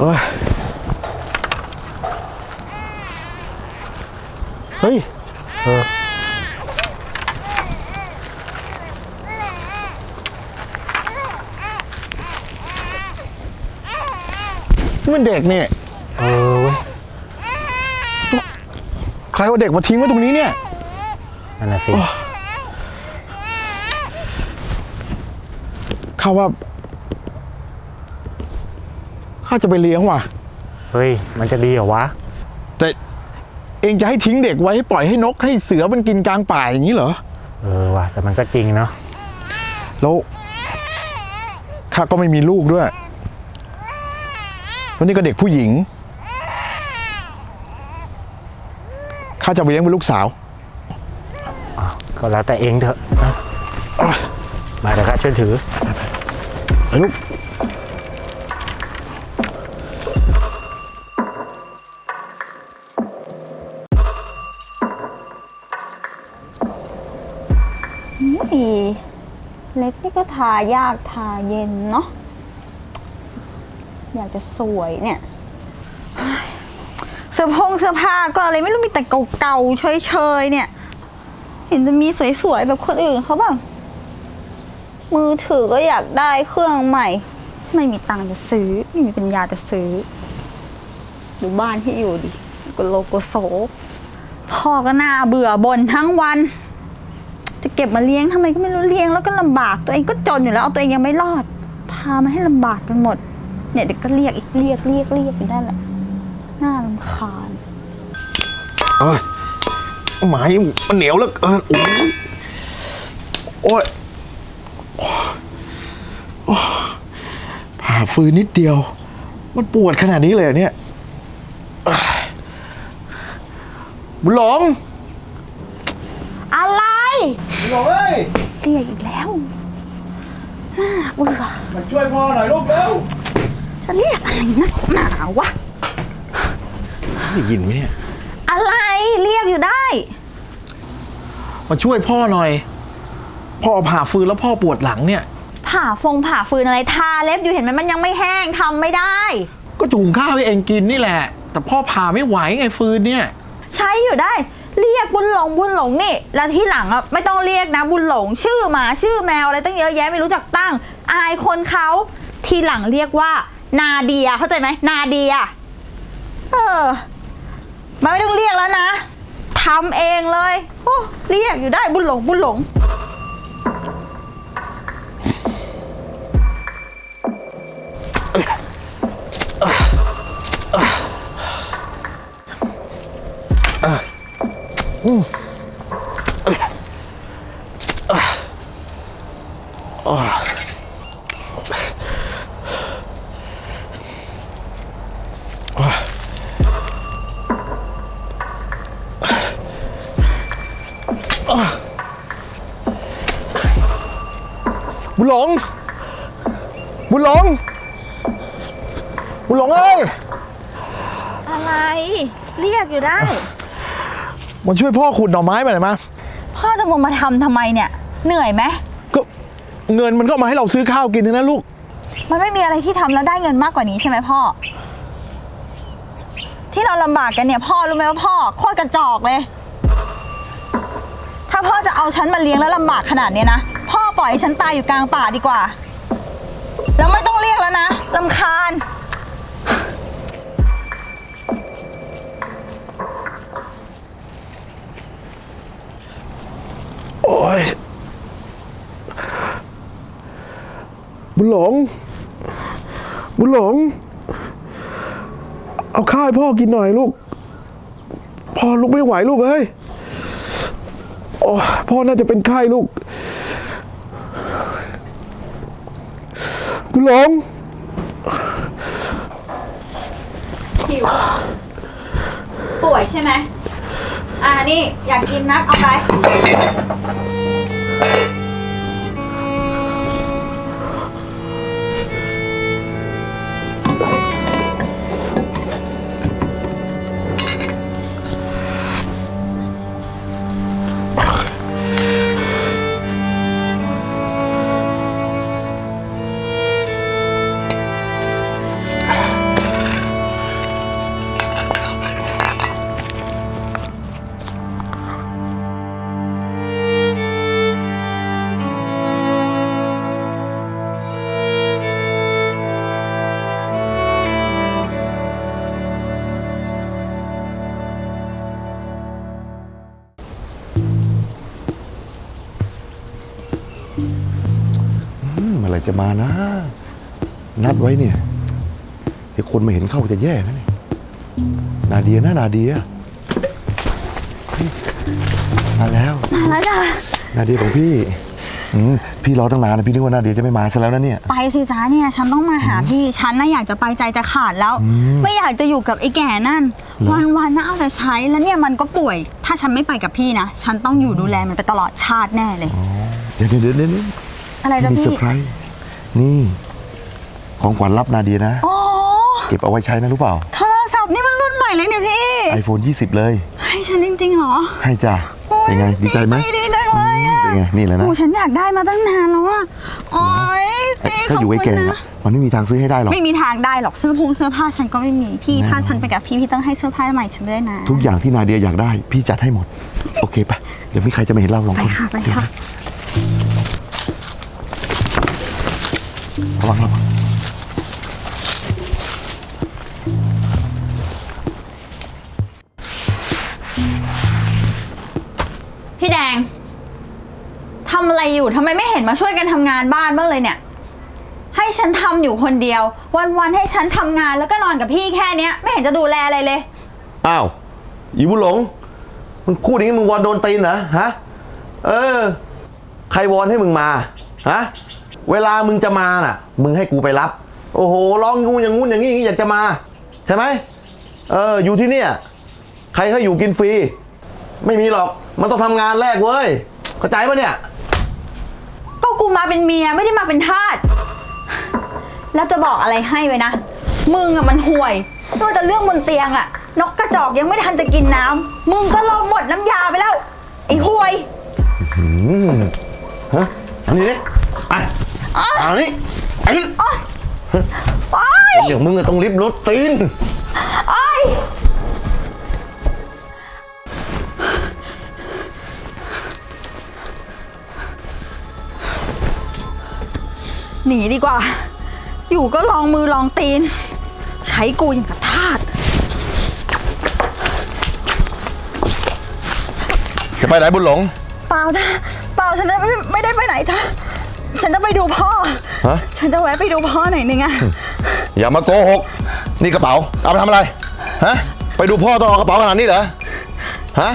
เอ้ยเฮ้ยเออนี่มันเด็กเนี่ยเออเว้ยใครเอาเด็กมาทิ้งไว้ตรงนี้เนี่ย นั่นน่ะสิข้าว่า ข้าจะไปเลี้ยงว่ะ เฮ้ย มันจะดีเหรอวะ แต่เองจะให้ทิ้งเด็กไว้ให้ปล่อยให้นกให้เสือมันกินกลางป่าอย่างนี้เหรอ เออว่ะ แต่มันก็จริงเนาะ แล้วข้าก็ไม่มีลูกด้วยวันนี้ก็เด็กผู้หญิง ข้าจะไปเลี้ยงเป็นลูกสาวอะก็แล้วแต่เองเถอะนะมาแต่ข้าช่วยถือ ไปลูก อีเล็กนี่ก็ทายากทาเย็นเนาะ อยากจะสวยเนี่ย เสื้อพงเสื้อผ้าก็อะไรไม่รู้มีแต่เก่าๆเฉยๆเนี่ย เห็นจะมีสวยๆแบบคนอื่นเขาบ้าง มือถือก็อยากได้เครื่องใหม่ ไม่มีตังค์จะซื้อ ไม่มีปัญญาจะซื้อ ดูบ้านที่อยู่ดิก็โลโกโซพ่อก็น่าเบื่อบ่นทั้งวัน จะเก็บมาเลี้ยงทำไมก็ไม่รู้เลี้ยงแล้วก็ลำบากตัวเองก็จนอยู่แล้วเอาตัวเองยังไม่รอด พามาให้ลำบากกันหมด เนี่ยเด็กก็เรียกอีกเรียกเรียกเรียกอยู่นั่นแหละน่ารำคาญเอ้ยหมายมันเหนียวแล้วเออโอ้ยโอ้ยโอ้ยผ่าฟืนนิดเดียว มันปวดขนาดนี้เลยเหรอเนี่ยเอ้ยบุญหลงอะไรบุญ หลงเอ้ยเรียกอีกแล้วน่าเบื่อมาช่วยพ่อหน่อยลูกเร็วจะเรียกอะไรนักหนาวะได้ยินไหมเนี่ย อะไรเรียกอยู่ได้ มาช่วยพ่อหน่อย พ่อผ่าฟืนแล้วพ่อปวดหลังเนี่ย ผ่าฟงผ่าฟืนอะไรทาเล็บอยู่เห็นไหมมันยังไม่แห้งทำไม่ได้ ก็จุงข้าวให้เองกินนี่แหละ แต่พ่อผ่าไม่ไหวไงฟืนเนี่ย ใช้อยู่ได้ เรียกบุญหลงบุญหลงนี่ แล้วที่หลังอะไม่ต้องเรียกนะบุญหลง ชื่อหมาชื่อแมวอะไรตั้งเยอะแยะไม่รู้จักตั้ง อายคนเขาทีหลังเรียกว่า นาเดียเข้าใจไหมนาเดีย เออมันไม่ต้องเรียกแล้วนะทำเองเลยโอ้เรียกอยู่ได้บุญหลงบุญหลง บุญหลง บุญหลง บุญหลงเอ้ย อะไร เรียกอยู่ได้ มาช่วยพ่อขุดหน่อไม้ไปหน่อยมา พ่อจะมามาทำทำไมเนี่ย เหนื่อยไหมก็เงินมันก็เอามาให้เราซื้อข้าวกินนะลูก มันไม่มีอะไรที่ทำแล้วได้เงินมากกว่านี้ใช่ไหมพ่อ ที่เราลำบากกันเนี่ย พ่อรู้ไหมว่าพ่อโคตรกระจอกเลย ถ้าพ่อจะเอาฉันมาเลี้ยงแล้วลำบากขนาดเนี้ยนะพ่อ ปล่อยให้ฉันตายอยู่กลางป่าดีกว่า แล้วไม่ต้องเรียกแล้วนะลำคาญ โอ้ยบุญหลง บุญหลง เอาข้าวให้พ่อกินหน่อยลูก พ่อลุกไม่ไหวลูกเอ้ย โอ้ยพ่อน่าจะเป็นไข้ลูก บุญหลงหิวป่วยใช่ไหมอ่านี่อยากกินนักเอาไป มานะ นัดไว้เนี่ยเดี๋ยวคนมาเห็นเข้าจะแย่นะเนี่ยนาเดียนะนาเดียเฮ้ยมาแล้วมาแล้วจ้ะนาเดียของพี่อืมพี่รอตั้งนานนะพี่นึกว่านาเดียจะไม่มาซะแล้วนะเนี่ย ไปสิจ้าเนี่ยฉันต้องมาหาพี่ฉันน่ะอยากจะไปใจจะขาดแล้ว ไม่อยากจะอยู่กับไอ้แก่นั่น วันวันๆน่ะเอาแต่ใช้แล้วเนี่ยมันก็ป่วย ถ้าฉันไม่ไปกับพี่นะ ฉันต้องอยู่ดูแลมันไปตลอดชาติแน่เลย เดี๋ยวเดี๋ยวเดี๋ยวเดี๋ยวอะไรจ้ะมีเซอพี่ร์ไพรส์ นี่ ของขวัญรับนาเดียนะ โอ้เก็บเอาไว้ใช้นะรู้เปล่า โทรศัพท์นี่มันรุ่นใหม่เลยเนี่ยพี่ iPhone 20 เลย ให้ฉันจริงๆเหรอให้จ้ะโอ๊ยเป็นไงดีใจไหมดีใจเลยอืมอะเป็นไงนี่แหละนะ โอ้ฉันอยากได้มาตั้งนานแล้วอะโอ๊ยพี่ถ้าอยู่ไว้แก่ขบคุณอะนะมันไม่มีทางซื้อให้ได้หรอก ไม่มีทางได้หรอกเสื้อผงเสื้อผ้าฉันก็ไม่มีพี่แน่ถ้าฉันไปกับพี่พี่ต้องให้เสื้อผ้าใหม่ฉันด้วยนะทุกอย่างที่นาเดียอยากได้ พี่จัดให้หมด โอเคปะเดี๋ยวไม่มีใครจะมาเห็นเราหรอกไปค่ะไปค่ะ ระวังระวังพี่แดงทำอะไรอยู่ทำไมไม่เห็นมาช่วยกันทำงานบ้านบ้างเลยเนี่ย ให้ฉันทำอยู่คนเดียว วันๆให้ฉันทำงานแล้วก็นอนกับพี่แค่เนี้ย ไม่เห็นจะดูแลอะไรเลย อ้าวอีบุญหลงมึงพูดอย่างนี้มึงวอนโดนตีนเหรอฮะ เออ ใครวอนให้มึงมา ฮะ เวลามึงจะมาน่ะ มึงให้กูไปรับ โอ้โหร้องงูอย่างงู้นอย่างนี้อยากจะมา ใช่ไหมเอออยู่ที่เนี่ย ใครเขาอยู่กินฟรี ไม่มีหรอกมันต้องทำงานแรกเว้ยเข้าใจปะเนี่ย ก็กูมาเป็นเมียไม่ได้มาเป็นทาส แล้วจะบอกอะไรให้ไว้นะ มึงอะมันห่วยไม่ว่าจะเรื่องบนเตียงอะนกกระจอกยังไม่ทันจะกินน้ำมึงก็ลองหมดน้ำยาไปแล้ว ไอ้ห่วย อืมฮะอันนี้นี่ อะอันนี้อันนี้ไปอย่างมึงอะต้องริบรถตีนไอ้หนีดีกว่า อยู่ก็ลองมือลองตีน ใช้กูอย่างกับทาส จะไปไหนบุญหลง เปล่าจ้ะเปล่าฉันไม่ไม่ได้ไปไหนจ้ะ ฉันจะไปดูพ่อ ฮะ ฉันจะแวะไปดูพ่อหน่อยนึงอะอย่ามาโกหก นี่กระเป๋า เอาไปทำอะไร ฮะ ไปดูพ่อต้องเอากระเป๋าขนาดนี้เหรอ ฮะ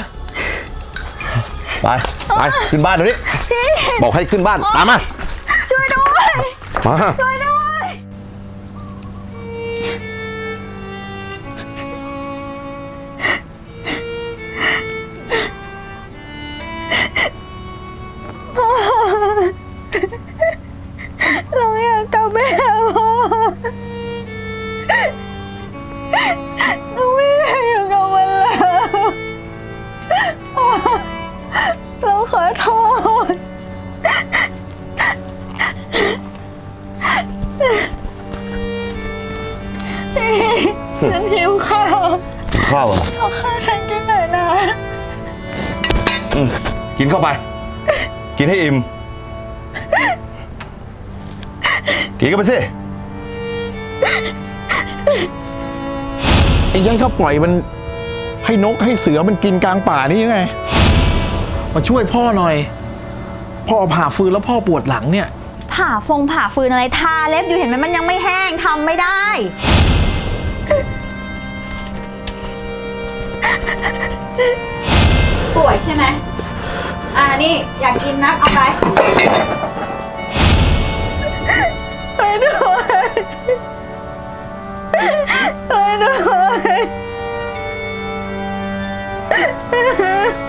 ไป ไป ขึ้นบ้านเดี๋ยวนี้ พี่บอกให้ขึ้นบ้าน ตามมา ช่วยด้วย มา ช่วยด้วย ข้าวเหรอเอาข้าวฉันกินหน่อยนะ อืมกินเข้าไป กินให้อิ่ม กินกันไปสิไอ้ยันเขาปล่อยมันให้นกให้เสือมันกินกลางป่านี่ยังไง มาช่วยพ่อหน่อย พ่อผ่าฟืนแล้วพ่อปวดหลังเนี่ย ผ่าฟงผ่าฟืนอะไรทาเล็บอยู่เห็นไหมมันยังไม่แห้งทำไม่ได้ ป่วยใช่ไหม อ่านี่อยากกินนักเอาไปไปด้วยไปด้วย